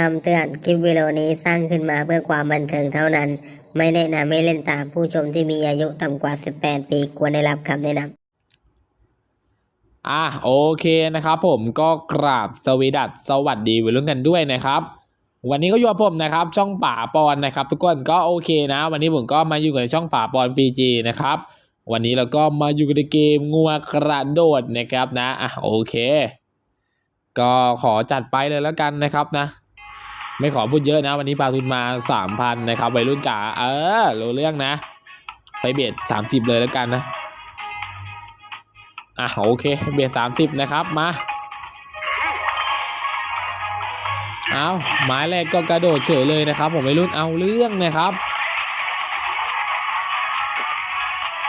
คำเตือนคลิปวิดีโอนี้สร้างขึ้นมาเพื่อความบันเทิงเท่านั้น ไม่แนะนำให้เล่นตามผู้ชมที่มีอายุต่ำกว่า 18 ปีควรได้รับคำแนะนำอะโอเคนะครับผมก็กราบสวีดัสสวัสดีวัยรุ่นกันด้วยนะครับ วันนี้ก็อยู่กับผมนะครับ ช่องป่าปอนนะครับ ทุกคนก็โอเคนะ วันนี้ผมก็มาอยู่กับช่องป่าปอนปีจีนะครับ วันนี้เราก็มาอยู่กันในเกมงัวกระโดดนะครับนะอะโอเค ก็ขอจัดไปเลยแล้วกันนะครับนะ ไม่ขอพูดเยอะนะ วันนี้ปาทุนมาสามพันนะครับวัยรุ่นจ๋าเออรู้เรื่องนะ ไปเบียดสามสิบเลยแล้วกันนะ อะโอเค เบียดสามสิบนะครับมาเอาไม้แรกก็กระโดดเฉยเลยนะครับ ผมไม่รุ่นเอาเรื่องนะครับ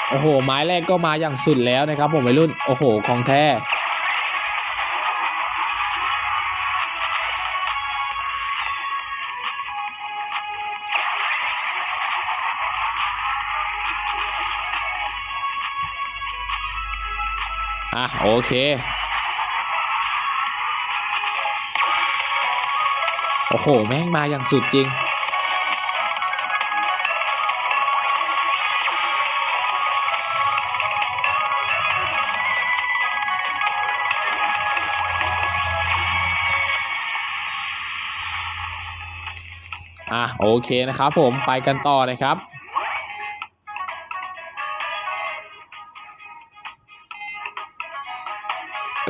โอ้โห ไม้แรกก็มาอย่างสุดแล้วนะครับ ผมไม่รุ่น โอ้โห ของแท้ อะโอเคโอ้โห แม่งมาอย่างสุดจริง อะ โอเคนะครับผมไปกันต่อนะครับ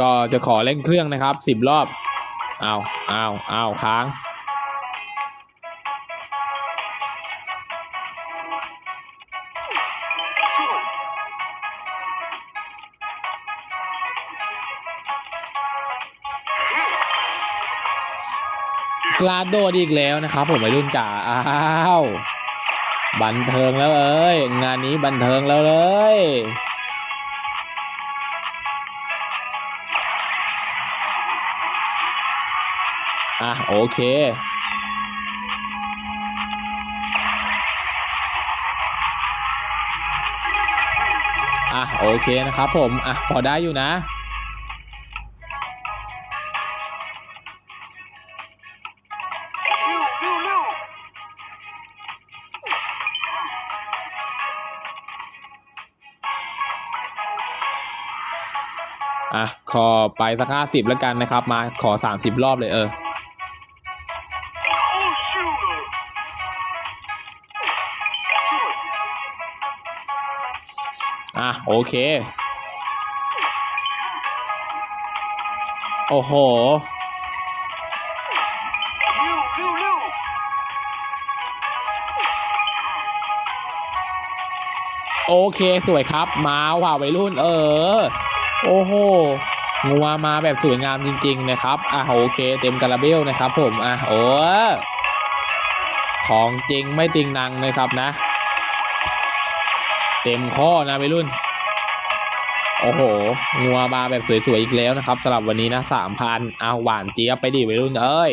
ก็จะขอเล่นเครื่องนะครับสิบรอบเอาเอาเอาค้างกลาโดดอีกแล้วนะครับ ผมวัยรุ่นจ๋าอ้าวบันเทิงแล้วเอ้ยงานนี้บันเทิงแล้วเลย อะโอเค อะโอเคนะครับผมอะพอได้อยู่นะอะขอไปสักห้าสิบแล้วกันนะครับ มาขอสามสิบรอบเลยเออ อะ โอเค โอ้โหโอเคสวยครับ มาว่ะวัยรุ่น เออ โอ้โหงัวมาแบบสวยงามจริง ๆ นะครับ อะโอเค เต็มกระเบลนะครับผม อะโอ้ ของจริงไม่ติงนังนะครับนะ เต็มข้อนะวัยรุ่น โอ้โหงัวมาแบบสวยๆอีกแล้วนะครับสำหรับวันนี้นะสามพันเอาหวานเจี๊ยบไปดิวัยรุ่นเอ้ย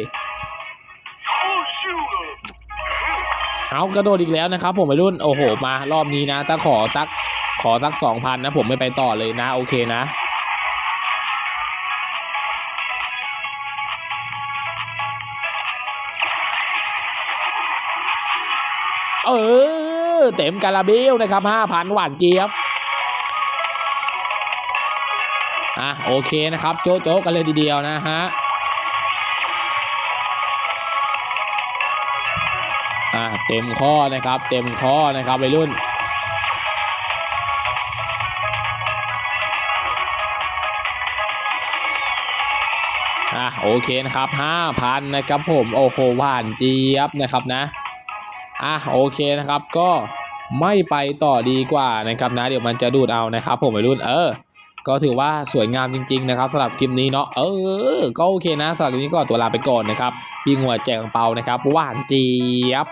เอากระโดดอีกแล้วนะครับ ผมวัยรุ่นโอ้โหมารอบนี้นะถ้าขอสักขอสักสองพันนะผมไม่ไปต่อเลยนะ โอเคนะ เออ เต็มกาลาเบลนะครับห้าพันหวานเจี๊ยบอะโอเคนะครับ โจ๊ะโจ๊ะกันเลยทีเดียวนะฮะอะเต็มข้อนะครับ เต็มข้อนะครับวัยรุ่นอะโอเคนะครับห้าพันนะครับผม โอ้โหหวานเจี๊ยบนะครับนะ อะโอเคนะครับก็ไม่ไปต่อดีกว่านะครับนะ เดี๋ยวมันจะดูดเอานะครับ ผมวัยรุ่นเออ ก็ถือว่าสวยงามจริง ๆ นะครับสำหรับคลิปนี้เนาะเออ ก็โอเคนะสำหรับคลิปนี้ก็ตัวลาไปก่อนนะครับพี่งัวแจงเปานะครับหวานเจี๊ยบ